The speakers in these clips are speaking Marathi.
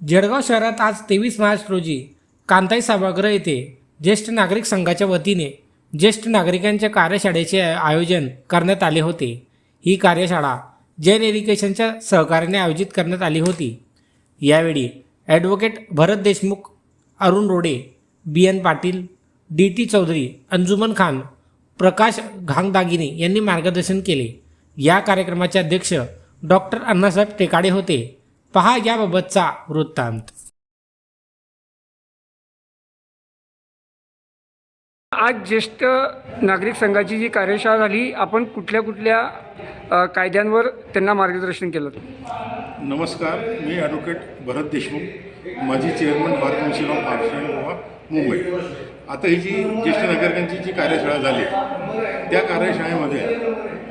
जळगाव शहरात आज तेवीस मार्च रोजी कांताई सभागृह येथे ज्येष्ठ नागरिक संघाच्या वतीने ज्येष्ठ नागरिकांच्या कार्यशाळेचे आयोजन करण्यात आले होते. ही कार्यशाळा जैन एज्युकेशनच्या सहकार्याने आयोजित करण्यात आली होती. यावेळी advocate Bharat Deshmukh Arun Rode B N Patil D T Chaudhari Anjuman Khan Prakash Ghangdagine यांनी मार्गदर्शन केले. या कार्यक्रमाचे अध्यक्ष डॉक्टर अण्णासाहेब टेकाडे होते. पहा याबाबतचा वृत्तांत. आज ज्येष्ठ नागरिक संघाची जी कार्यशाळा झाली आपण कुठल्या कुठल्या अ, कायद्यांवर त्यांना मार्गदर्शन केलं? नमस्कार मी ॲडव्होकेट भरत देशमुख माजी chairman bar council of Maharashtra Goa Mumbai. आता ही जी ज्येष्ठ नागरिकांची जी कार्यशाळा झाली त्या कार्यशाळेमध्ये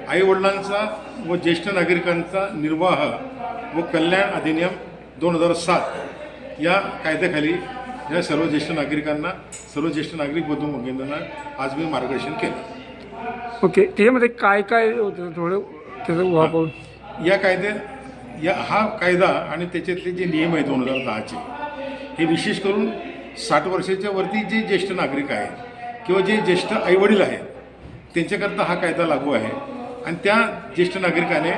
आईवडिलांचा व ज्येष्ठ नागरिकांचा निर्वाह व कल्याण अधिनियम दोन हजार सात या कायद्याखाली या सर्व ज्येष्ठ नागरिकांना सर्व ज्येष्ठ नागरिक बंधू भगिनींना आज मी मार्गदर्शन केलं. ओके त्याच्यामध्ये काय काय होतं? थोडं त्याचं या कायद्या या हा कायदा आणि त्याच्यातले जे नियम आहे दोन हजार दहाचे हे विशेष करून साठ वर्षाच्या वरती जे ज्येष्ठ नागरिक आहेत किंवा जे ज्येष्ठ आईवडील आहेत त्यांच्याकरता हा कायदा लागू आहे. आणि त्या ज्येष्ठ नागरिकाने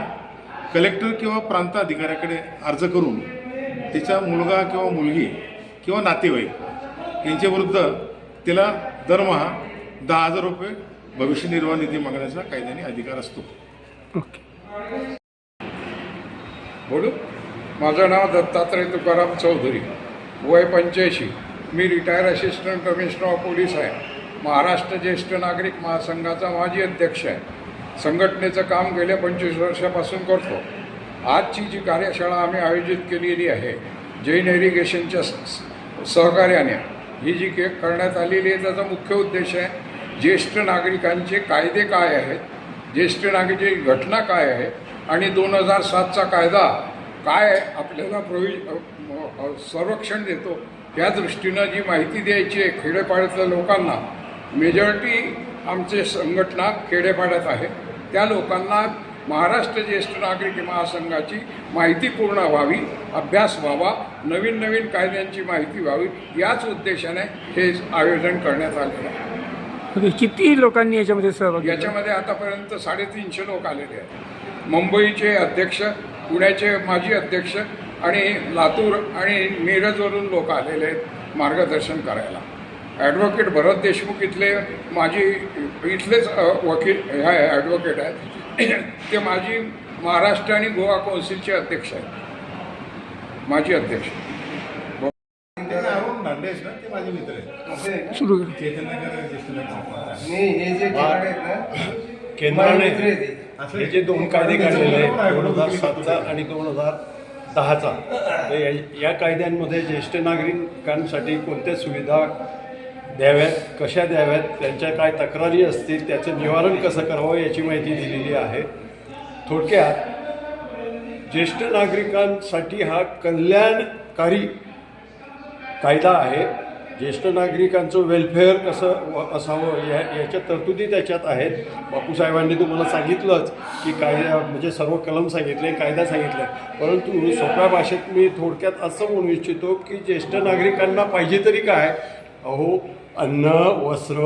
कलेक्टर किंवा प्रांत अधिकाऱ्याकडे अर्ज करून त्याचा मुलगा किंवा मुलगी किंवा नातेवाईक यांच्याविरुद्ध त्याला दरमहा दहा हजार रुपये भविष्य निर्वाह निधी मागण्याचा कायद्याने अधिकार असतो. ओके. बोलू? माझं नाव दत्तात्रय तुकाराम चौधरी. वय पंच्याऐंशी. मी retire assistant commissioner of police आहे. महाराष्ट्र ज्येष्ठ नागरिक महासंघाचा माजी अध्यक्ष आहे. संघटनेचं काम गेल्या पंचवीस वर्षापासून करतो. आजची जी कार्यशाळा आम्ही आयोजित केलेली आहे जैन इरिगेशनच्या सहकार्याने ही जी के करण्यात आलेली आहे त्याचा मुख्य उद्देश आहे ज्येष्ठ नागरिकांचे कायदे काय आहेत ज्येष्ठ नागरिकांची घटना काय आहे आणि दोन हजार सातचा कायदा काय आपल्याला प्रवि संरक्षण देतो त्या दृष्टीनं जी माहिती द्यायची आहे खेडेपाड्यातल्या लोकांना मेजॉरिटी आमचे संघटना खेडेपाड्यात आहे त्या लोकांना महाराष्ट्र ज्येष्ठ नागरिक महासंघाची माहिती पूर्ण व्हावी अभ्यास व्हावा नवीन नवीन कायद्यांची माहिती व्हावी याच उद्देशाने हे आयोजन करण्यात आलेलं आहे. ओके किती लोकांनी याच्यामध्ये सहभाग? याच्यामध्ये आतापर्यंत साडेतीनशे लोक आलेले आहेत. मुंबईचे अध्यक्ष पुण्याचे माजी अध्यक्ष आणि लातूर आणि मिरजवरून लोक आलेले आहेत मार्गदर्शन करायला. ॲडव्होकेट भरत देशमुख इथले माजी इथलेच वकील हे आहे ॲडव्होकेट आहेत. ते माजी महाराष्ट्र आणि गोवा कौन्सिलचे अध्यक्ष आहेत. माजी अध्यक्ष. अरुण दांडेस ना ते माझे मित्र आहेत. नाही हे जे केंद्राने हे. दोन कायदे काढलेले आहेत दोन हजार सातचा आणि दोन हजार दहाचा. या कायद्यांमध्ये ज्येष्ठ नागरिकांसाठी कोणत्या सुविधा द्याव्यात? कशा द्याव्यात? त्यांच्या काय तक्रारी असतील? त्याचं निवारण कसं करावं याची माहिती दिलेली आहे. थोडक्यात ज्येष्ठ नागरिकांसाठी हा कल्याणकारी कायदा आहे. ज्येष्ठ नागरिकांचं वेलफेअर कसं असावं या याच्या तरतुदी त्याच्यात आहेत. बापूसाहेबांनी तुम्हाला सांगितलंच की कायदा म्हणजे सर्व कलम सांगितले कायदा सांगितले. परंतु सोप्या भाषेत मी थोडक्यात असं म्हणू इच्छितो की ज्येष्ठ नागरिकांना पाहिजे तरी काय? अहो अन्न वस्त्र